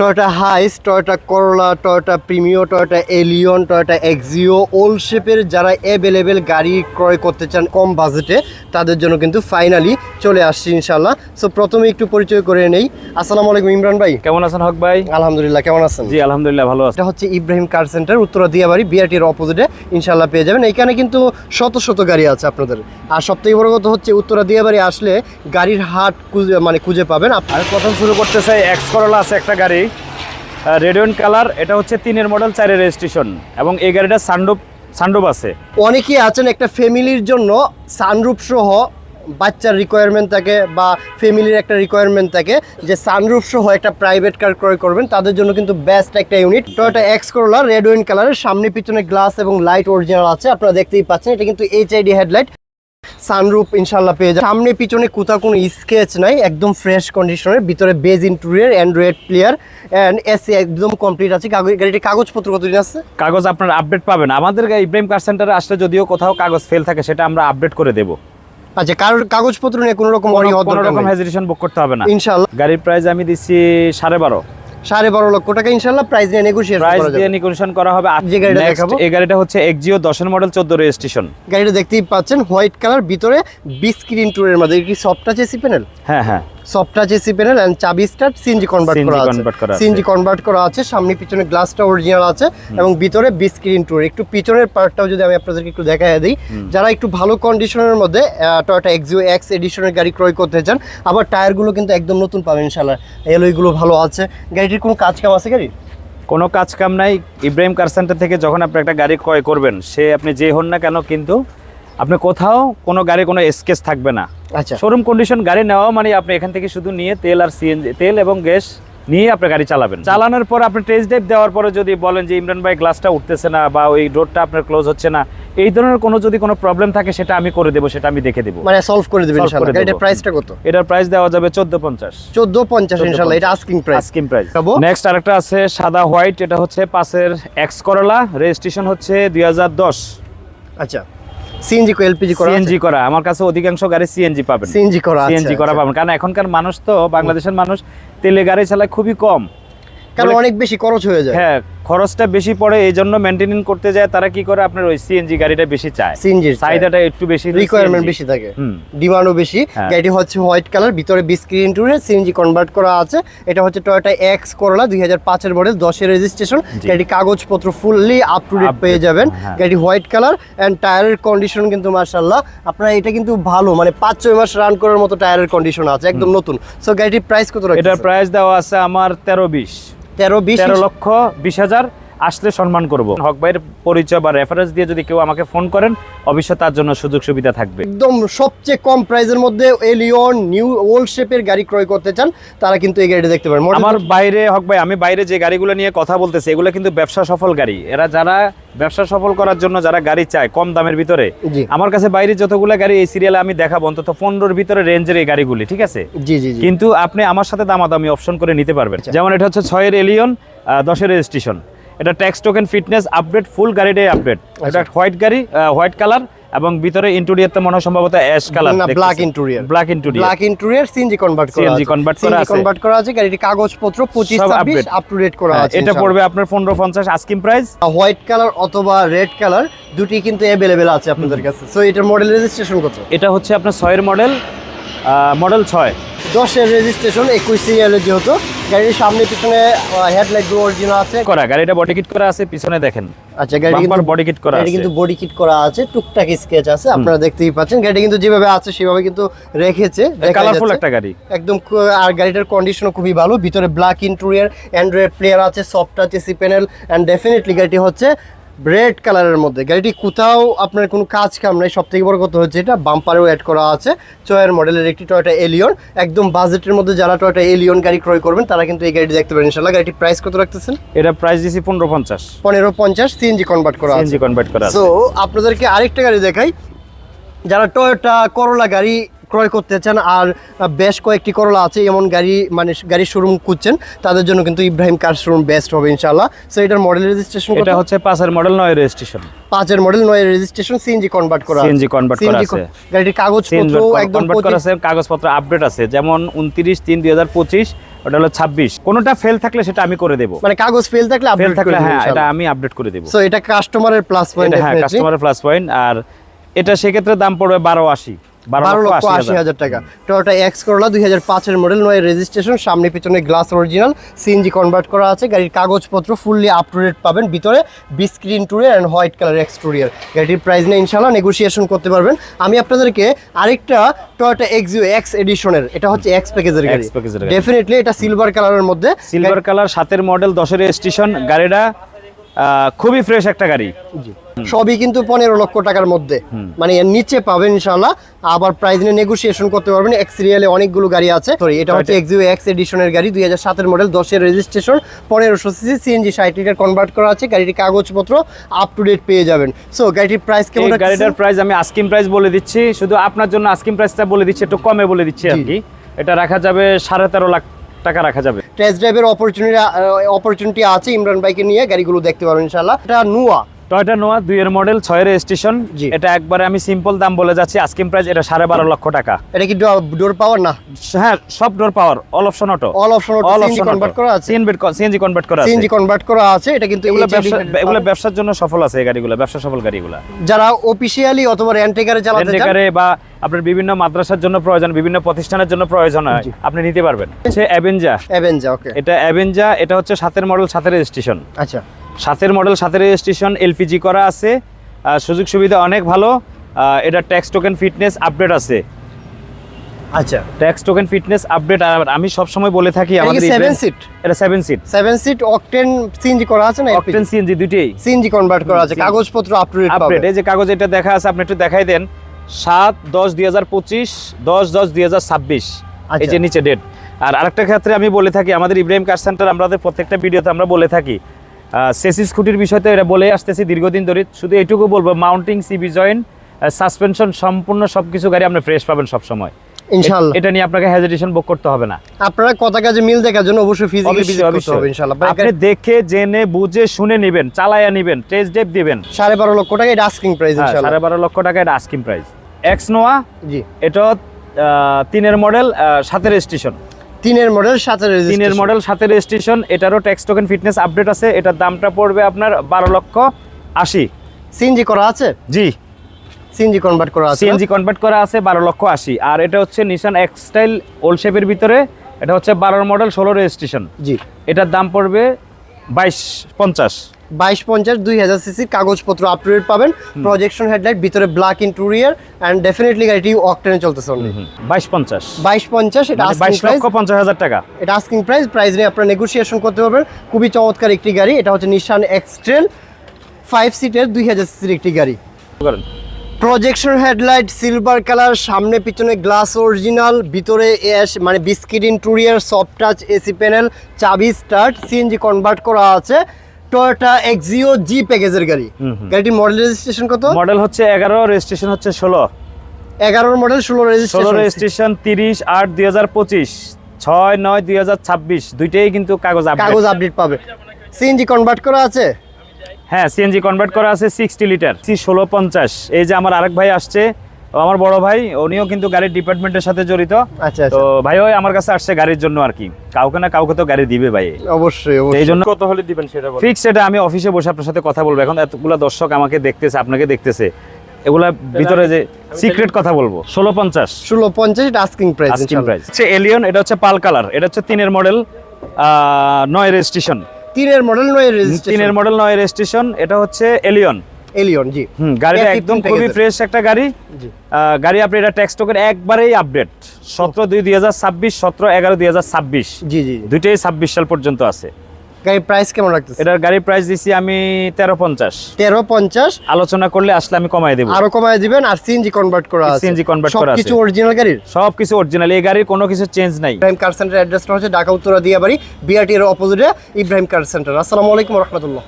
Toyota Hiace Toyota Corolla Toyota Premio Toyota Allion Toyota Axio old শেপের যারা available গাড়ি ক্রয় করতে চান কম বাজেটে তাদের জন্য কিন্তু ফাইনালি চলে আসছি ইনশাল্লাহ সো প্রথমে একটু পরিচয় করে নেই। আসসালামু আলাইকুম ইমরান ভাই। কেমন আছেন হক ভাই? আলহামদুলিল্লাহ কেমন আছেন? জি আলহামদুলিল্লাহ ভালো আছি। এটা হচ্ছে ইব্রাহিম কার সেন্টার উত্তরা দিয়াবাড়ি বিআরটির অপোজিটে ইনশাল্লাহ পেয়ে যাবেন। এখানে কিন্তু শত শত গাড়ি আছে আপনাদের। আর সব থেকে বড় কথা হচ্ছে উত্তরা দিয়াবাড়ি আসলে গাড়ির হাট খুঁজে মানে খুঁজে পাবেন। আমি প্রথম শুরু করতে চাই এক্স করোলা আছে একটা গাড়ি। রেডিয়ন কালার এটা হচ্ছে তিনের মডেল চারের রেজিস্ট্রেশন এবং এই গাড়িটা সানডুপ সানডুপ আছে। অনেকেই আছেন একটা ফ্যামিলির জন্য সানরুফ সহ বাচ্চার রিকোয়ারমেন্ট থাকে বা ফ্যামিলির একটা রিকোয়ারমেন্ট থাকে যে সানরুফ সহ একটা প্রাইভেট কার ক্রয় করবেন, তাদের জন্য কিন্তু বেস্ট একটা unit Toyota X Corolla red wine কালারের সামনে পিছনে গ্লাস এবং লাইট অরিজিনাল আছে, আপনারা দেখতেই পাচ্ছেন, এটা কিন্তু এইচআইডি হেডলাইট সানরুফ ইনশাল্লাহ পেয়ে যাবেন সামনে পিছনে কোথাও কোনো স্কেচ নাই একদম ফ্রেশ কন্ডিশনের ভিতরে beige interior android player and AC একদম কমপ্লিট আছে। কাগজ গাড়িটির কাগজপত্র কতদিন আছে? কাগজ আপনার আপডেট পাবেন। আমাদের ইব্রাহিম কার সেন্টারে আসলে যদিও কোথাও কাগজ ফেল থাকে সেটা আমরা আপডেট করে দেবো। আচ্ছা কারোর কাগজপত্র নিয়ে কোনো রকম কোনো রকম হেজিটেশন বুক করতে হবে না। ইনশাল্লাহ গাড়ির প্রাইস আমি দিচ্ছি সাড়ে বারো। সাড়ে বারো লক্ষ টাকা ইনশাল্লাহ প্রাইস নিয়ে নেগোসিয়েট প্রাইস দিয়ে নেগোসিয়েশন করা হবে। যে গাড়িটা দেখাবো? এই গাড়িটা হচ্ছে এক্সিও দশের মডেল চোদ্দ রেজিস্ট্রেশন গাড়িটা দেখতেই পাচ্ছেন হোয়াইট কালার ভিতরে বিস্ক্রিন টুরের মধ্যে। কি সফট আছে এসি প্যানেল হ্যাঁ হ্যাঁ। সফট এসি প্যানেল এন্ড চাবি স্টার্ট সিএনজি কনভার্ট করা আছে। সিএনজি কনভার্ট করা আছে সামনে পিছনে গ্লাসটা অরিজিনাল আছে এবং ভিতরে বিস্ক্রিন টুর একটু পিছনের পার্টটাও যদি আমি আপনাদেরকে একটু দেখাই দিই যারা একটু ভালো কন্ডিশনের মধ্যে টয়োটা এক্সিও এক্স এডিশনের গাড়ি ক্রয় করতে চান আবার টায়ারগুলো কিন্তু একদম নতুন পাবেন ইনশাল্লাহ এলোইগুলো ভালো আছে। গাড়িটির কোনো কাজ কাম আছে গাড়ি কোনো কাজ কাম নাই। ইব্রাহিম কার সেন্টার থেকে যখন আপনি একটা গাড়ি ক্রয় করবেন সে আপনি যে হন না কেন কিন্তু আপনি কোথাও কোনো গাড়ি কোনো স্কেচ থাকবে না। আচ্ছা। শোরুম কন্ডিশন গাড়ি নেওয়া মানে আপনি এখান থেকে শুধু নিয়ে তেল আর সিএনজি তেল এবং গ্যাস নিয়ে আপনি গাড়ি চালাবেন। চালানোর পর আপনি টেস্ট ড্রাইভ দেওয়ার পরে যদি বলেন যে ইমরান ভাই গ্লাসটা উঠতেছে না বা ওই ডোরটা আপনার ক্লোজ হচ্ছে না এই ধরনের কোনো যদি কোনো প্রবলেম থাকে সেটা আমি করে দেবো সেটা আমি দেখে দেবো। মানে সলভ করে দেবেন Solve ইনশাল্লাহ করে গাড়িটার দেবো। প্রাইসটা কত? এটার প্রাইস দেওয়া যাবে চোদ্দ পঞ্চাশ। চোদ্দ পঞ্চাশ ইনশাল্লাহ এটা asking price scheme price? Next আরেকটা আছে সাদা হোয়াইট এটা হচ্ছে পাশের এক্স করলা রেজিস্ট্রেশন হচ্ছে দুই হাজার দশ। আচ্ছা। সিএনজি কো এলপিজি করা সিএনজি করা আমার কাছে অধিকাংশ গাড়ি সিএনজি পাবেন। সিএনজি করা সিএনজি করা আচ্ছা। পাবেন কারণ এখনকার মানুষ তো বাংলাদেশের মানুষ তেলে গাড়ি চালায় খুবই কম। কারণ অনেক বেশি খরচ হয়ে যায়। হ্যাঁ খরচটা বেশি পড়ে এই জন্য মেনটেন করতে যায় তারা কি করে? আপনার ওই সিএনজি গাড়িটা বেশি চায়। সিএনজি চাহিদাটা একটু বেশি রিকোয়ারমেন্ট বেশি থাকে। ডিমান্ডও বেশি। হ্যাঁ। গাড়িটি হচ্ছে হোয়াইট কালার ভিতরে বিস্ক্রিন টুরে সিএনজি কনভার্ট করা আছে। এটা হচ্ছে টয়োটা এক্স করলা দুই হাজার পাঁচের মডেল দশের রেজিস্ট্রেশন জি। গাড়ির কাগজপত্র ফুললি আপ টু ডেট পেয়ে যাবেন। গাড়ি হোয়াইট কালার অ্যান্ড টায়ারের কন্ডিশন কিন্তু মার্শাল্লাহ আপনার এটা কিন্তু ভালো মানে পাঁচ ছয় মাস রান করার মতো টায়ারের কন্ডিশন আছে একদম নতুন। সো গাড়িটির প্রাইস কত এটার প্রাইস দেওয়া আছে আমার তেরো বিশ। তেরো বিশ তেরো লক্ষ বিশ হাজার আসলে সম্মান করব। হক ভাইয়ের পরিচয় বা রেফারেন্স দিয়ে যদি কেউ আমাকে ফোন করেন অবশ্যই তার জন্য সুযোগ সুবিধা থাকবে। একদম সবচেয়ে কম প্রাইসের মধ্যে এলিয়ন নিউ ওল্ড শেপের গাড়ি ক্রয় করতে চান তারা কিন্তু এই গাড়িটা দেখতে পারেন। আমার বাইরে হক ভাই আমি বাইরে যে গাড়িগুলো নিয়ে কথা বলতেছি এগুলো কিন্তু ব্যবসা সফল গাড়ি। এরা যারা ব্যবসা সফল করার জন্য যারা গাড়ি চায় কম দামের ভিতরে আমার কাছে বাইরে যতগুলো গাড়ি এই সিরিয়ালে আমি দেখাবো অন্তত পনেরোর ভিতরে রেঞ্জের এই গাড়িগুলি ঠিক আছে? জি জি জি। কিন্তু আপনি আমার সাথে দামাদামি অপশন করে নিতে পারবেন। যেমন এটা হচ্ছে ছয়ের এলিয়ন দশের রেজিস্ট্রেশন এটা tax token fitness update full গাড়িটাই আপডেট এটা হোয়াইট গাড়ি হোয়াইট কালার এবং ভিতরে ইন্টেরিয়রতে মনে হয় সম্ভবত অ্যাশ কালার না black interior black interior black interior CNG convert করা CNG convert করা আছে। কনভার্ট করা আছে গাড়িটি কাগজপত্র 25 সব 26 update। আপ টু ডেট করা আছে এটা পড়বে আপনার পনেরো পঞ্চাশ আস্কিম প্রাইস হোয়াইট কালার অথবা রেড কালার দুটি কিন্তু अवेलेबल আছে আপনাদের কাছে সো এটার মডেল রেজিস্ট্রেশন কত এটা হচ্ছে আপনার ছয়ের মডেল মডেল ছয় 10 এর রেজিস্ট্রেশন 21 সিরিয়ালের যেহেতু গাড়ির সামনে পিছনে হেডলাইটগুলো অরিজিনাল আছে। করা গাড়িটা বডি কিট করা আছে পিছনে দেখেন। আচ্ছা গাড়ি কিন্তু বডি কিট করা আছে। কিন্তু বডি কিট করা আছে টুকটাক স্কেচ আছে আপনারা দেখতেই পাচ্ছেন। গাড়ি কিন্তু যেভাবে আছে সেভাবে কিন্তু রেখেছে কালারফুল একটা গাড়ি। একদম আর গাড়িটার কন্ডিশনও খুবই ভালো। ভিতরে ব্ল্যাক ইন্টেরিয়র অ্যান্ড্রয়েড প্লেয়ার আছে soft touch AC panel and definitely গাড়িটি হচ্ছে রেড কালারের মধ্যে। গাড়িটি কোথাও আপনার কোনো কাজ কাম নাই। সব থেকে বড় কথা হচ্ছে এটা বাম্পারেও অ্যাড করা আছে। চয়ের মডেলের একটি টয়টা এলিয়ন একদম বাজেটের মধ্যে যারা টয়টা এলিয়ন গাড়ি ক্রয় করবেন তারা কিন্তু এই গাড়িটি দেখতে পারেন। ইনশাল্লাহ গাড়িটি প্রাইস কত রাখতেছেন? এটা প্রাইস দিছি পনেরো পঞ্চাশ। পনেরো পঞ্চাশ সিএনজি কনভার্ট করা সিএনজি কনভার্ট করা সো আপনাদেরকে আরেকটা গাড়ি দেখাই। যারা টয়োটা করোলা গাড়ি ক্রয় করতে চান আর বেশ কয়েকটি করলা আছে এমন গাড়ি মানে গাড়ির শোরুম খুঁজছেন তাদের জন্য কিন্তু ইব্রাহিম কার শোরুম বেস্ট হবে ইনশাল্লাহ সো এটার মডেল রেজিস্ট্রেশন এটা হচ্ছে পাঁচের মডেল নয় রেজিস্ট্রেশন পাঁচের মডেল নয় রেজিস্ট্রেশন সিএনজি কনভার্ট করা CNG convert করা আছে। গাড়িটির কাগজপত্র একদম কনভার্ট করা আছে কাগজপত্র আপডেট আছে। যেমন উনত্রিশ তিন দুই হাজার পঁচিশ ওটা হলো ছাব্বিশ। কোনোটা ফেল থাকলে সেটা আমি করে দেবো। মানে কাগজ ফেল থাকলে ফেল থাকলে থাকলে হ্যাঁ এটা আমি আপডেট করে দেবো। সো এটা কাস্টমারের প্লাস পয়েন্ট হ্যাঁ কাস্টমারের প্লাস পয়েন্ট আর এটা সেক্ষেত্রে দাম পড়বে বারো আশি। বারো লক্ষ আশি হাজার। টাকা। টয়োটা এক্স করলা দুই হাজার পাঁচের মডেল নয় রেজিস্ট্রেশন সামনে পিছনে গ্লাস অরিজিনাল সিএনজি কনভার্ট করা আছে। গাড়ির কাগজপত্র ফুললি আপ টু ডেট পাবেন। ভিতরে বি স্ক্রিন টুরে অ্যান্ড হোয়াইট কালার এক্সটোরিয়ার গাড়িটির প্রাইস নিয়ে ইনশাল্লাহ নেগোসিয়েশন করতে পারবেন। আমি আপনাদেরকে আরেকটা টয়োটা এক্সিও এক্স এডিশনের এটা হচ্ছে এক্স প্যাকেজের গাড়ি। ডেফিনেটলি এটা সিলভার কালারের মধ্যে। সিলভার কালার সাতের মডেল দশের স্টেশন গাড়িটা খুবই ফ্রেশ একটা গাড়ি। জি। সবই কিন্তু পনেরো লক্ষ টাকার মধ্যে। মানে এর নিচে পাবেন ইনশাল্লাহ আবার প্রাইস নিয়ে নেগোসিয়েশন করতে পারবেন। এক্স রিয়েলে অনেকগুলো গাড়ি আছে। সরি এটা হচ্ছে এক্সিও এক্স এডিশনের গাড়ি দুই হাজার সাতের মডেল দশের রেজিস্ট্রেশন পনেরোশো সিসি সিএনজি ষাট লিটার কনভার্ট করা আছে। গাড়িটির কাগজপত্র আপ টু ডেট পেয়ে যাবেন। সো গাড়িটির প্রাইস কেমন গাড়িটার প্রাইস আমি আস্কিং প্রাইস বলে দিচ্ছি। শুধু আপনার জন্য আস্কিং প্রাইসটা বলে দিচ্ছি একটু কমে বলে দিচ্ছি আর কি এটা রাখা যাবে সাড়ে তেরো লাখ টাকা রাখা যাবে। টেস্ট ড্রাইভের অপরচুনিটি অপরচুনিটি আছে। ইমরান বাইকে নিয়ে গাড়িগুলো দেখতে পারবেন ইনশাল্লাহ এটা নুয়া টয়টা নোয়া দুইয়ের মডেল ছয়ের স্টেশন জি। এটা একবারে আমি সিম্পল দাম বলে যাচ্ছি আস্কিং প্রাইস এটা সাড়ে বারো লক্ষ টাকা। এটা কি ডোর পাওয়ার না? হ্যাঁ সব door power all option auto all option all CNG option convert করা আছে। সিএনজি কনভার্ট করা আছে। সিএনজি কনভার্ট করা আছে এটা কিন্তু এগুলো ব্যবসা এগুলো ব্যবসার জন্য সফল আছে এই গাড়িগুলো ব্যবসা সফল গাড়িগুলো। যারা অফিসিয়ালি অথবা রেন্টেকারে চালাতে চান রেন্টেকারে বা আপনার বিভিন্ন মাদ্রাসার জন্য প্রয়োজন বিভিন্ন প্রতিষ্ঠানের জন্য প্রয়োজন হয় আপনি নিতে পারবেন। সে অ্যাভেঞ্জা অ্যাভেঞ্জা ওকে এটা অ্যাভেঞ্জা এটা হচ্ছে সাতের মডেল সাতের স্টেশন আচ্ছা। সাতের মডেল সাতের স্টেশন এলপিজি করা আছে। সুযোগ সুবিধা অনেক ভালো। এটা ট্যাক্স টোকেন ফিটনেস আপডেট আছে। আচ্ছা। ট্যাক্স টোকেন ফিটনেস আপডেট আমি সব সময় বলে থাকি আমাদের সিট এটা সিট সিট অকটেন সিএনজি করা আছে না অকটেন সিএনজি দুইটাই। সিএনজি কনভার্ট করা আছে কাগজপত্র আপ টু ডেট আপডেট এই যে কাগজ এটা দেখা আছে আপনি একটু দেখাই দেন। সাত দশ দুই হাজার পঁচিশ দশ দশ দুই হাজার ছাব্বিশ। এই আচ্ছা। যে নিচে ডেট আর আরেকটা ক্ষেত্রে আমি বলে থাকি আমাদের ইব্রাহিম কার সেন্টার আমাদের প্রত্যেকটা ভিডিওতে আমরা বলে থাকি সেসিস খুঁটির বিষয়তে এটা বলে আসতেছি দীর্ঘদিন ধরে। শুধু এইটুকু বলব মাউন্টিং সিবি জয়েন্ট সাসপেনশন সম্পূর্ণ সবকিছু গাড়ি আপনি ফ্রেশ পাবেন সবসময়। ইনশাআল্লাহ। এটা নিয়ে আপনাকে হেজিটেশন বুক করতে হবে না। আপনারা কথা কাজে মিল দেখার জন্য অবশ্যই ফিজিক্যালি ভিজিট করতে হবে ইনশাআল্লাহ। আপনি দেখে জেনে বুঝে শুনে নেবেন চালায়া নেবেন টেস্ট ডেপ দিবেন। সাড়ে বারো লক্ষ টাকা এটা আস্কিং প্রাইস হ্যাঁ, ইনশাআল্লাহ। সাড়ে বারো লক্ষ টাকা এটা asking price X Noah G. এটা তিনের মডেল সাতের স্টেশন তিনের মডেল সাথে তিনের মডেল সাথে রেজিস্ট্রেশন এটারও ট্যাক্স টোকেন ফিটনেস আপডেট আছে এটার দামটা পড়বে আপনার বারো লক্ষ আশি। সিএনজি করা আছে? জি। সিএনজি কনভার্ট করা আছে। সিএনজি কনভার্ট করা আছে বারো লক্ষ আশি। আর এটা হচ্ছে নিশান এক্সটাইল ওল্ড শেপের ভিতরে এটা হচ্ছে বারোর মডেল ষোলো রেজিস্ট্রেশন জি। এটার দাম পড়বে বাইশ পঞ্চাশ। বাইশ পঞ্চাশ দুই হাজার সিসি কাগজপত্র আপ টু ডেট পাবেন প্রজেকশন হেডলাইট ভিতরে black in interior and definitely গাড়িটি অকটেনে চলতেছে অনলি বাইশ পঞ্চাশ। বাইশ পঞ্চাশ এটা মানে বাইশ লক্ষ পঞ্চাশ হাজার টাকা। এটা আস্কিং প্রাইস প্রাইস নিয়ে আপনারা নেগোসিয়েশন করতে পারবেন। খুবই চমৎকার একটি গাড়ি এটা হচ্ছে নিশান এক্সট্রেল ফাইভ সিটের দুই হাজার সিসির একটি গাড়ি। প্রজেকশন হেডলাইট সিলভার কালার সামনে পিছনে গ্লাস অরিজিনাল ভিতরে এস মানে biscuit interior soft touch AC panel চাবি স্টার্ট সিএনজি কনভার্ট করা আছে। টয়োটা এক্সিও জি প্যাকেজের গাড়ি। গাড়িটির মডেল রেজিস্ট্রেশন কত? মডেল হচ্ছে এগারো রেজিস্ট্রেশন হচ্ছে ষোলো। এগারোর মডেল ষোলো ষোলো রেজিস্ট্রেশন রেজিস্ট্রেশন তিরিশ আট দুই হাজার পঁচিশ ছয় নয় দুই হাজার ছাব্বিশ দুইটাই কিন্তু কাগজ। কাগজ আপডেট পাবে। সিএনজি কনভার্ট করা আছে? হ্যাঁ সিএনজি কনভার্ট করা আছে সিক্সটি লিটার সি ষোলো পঞ্চাশ। এই যে আমার আরেক ভাই আসছে আমার বড় ভাই উনিও কিন্তু গাড়ির ডিপার্টমেন্টের সাথে জড়িত। আচ্ছা তো আচ্ছা ভাই ওই আমার কাছে আসছে গাড়ির জন্য আর কি। কাউকে না কাউকে তো গাড়ি দিবে ভাই। অবশ্যই এই অবশ্যই। জন্য কত হলে দিবেন সেটা ফিক্স এটা আমি অফিসে বসে আপনার সাথে কথা বলব। এখন এতগুলো দর্শক আমাকে দেখতেছে আপনাকে দেখতেছে। এগুলা ভিতরে যে সিক্রেট কথা বলব। ষোলো পঞ্চাশ। ষোলো পঞ্চাশ আস্কিং প্রাইস আস্কিং প্রাইস হচ্ছে এলিয়ন এটা হচ্ছে পাল কালার এটা হচ্ছে তিনের মডেল নয় রেজিস্ট্রেশন তিনের মডেল নয় রেজিস্ট্রেশন তিনের মডেল নয় রেজিস্ট্রেশন এটা হচ্ছে এলিয়ন এলিয়ন জি। হুম গাড়িটা একদম খুবই ফ্রেশ একটা গাড়ি। জি। গাড়ি আপনি এটা একবারেই আপডেট সতেরো দুই দুই হাজার ছাব্বিশ সতেরো এগারো দুই হাজার ছাব্বিশ। জি জি। দুইটাই ছাব্বিশ সাল পর্যন্ত আছে। গাড়ির প্রাইস কেমন রাখতেছে? এটার গাড়ির প্রাইস দিছি আমি তেরো পঞ্চাশ। তেরো পঞ্চাশ। আলোচনা করলে আসলে আমি কমাই দেবো। আরও কমায় দিবেন আর সিএনজি কনভার্ট করা আছে। CNG convert করা আছে। কিছু অরিজিনাল গাড়ির? সব কিছু অরিজিনাল এই গাড়ির কোনো কিছু চেঞ্জ নাই। ইব্রাহিম কার সেন্টার অ্যাড্রেসটা হচ্ছে ঢাকা উত্তরা দিয়াবাড়ি বিআরটি এর অপোজিটে ইব্রাহিম কার সেন্টার আসসালামু আলাইকুম রহমতুল্লাহ।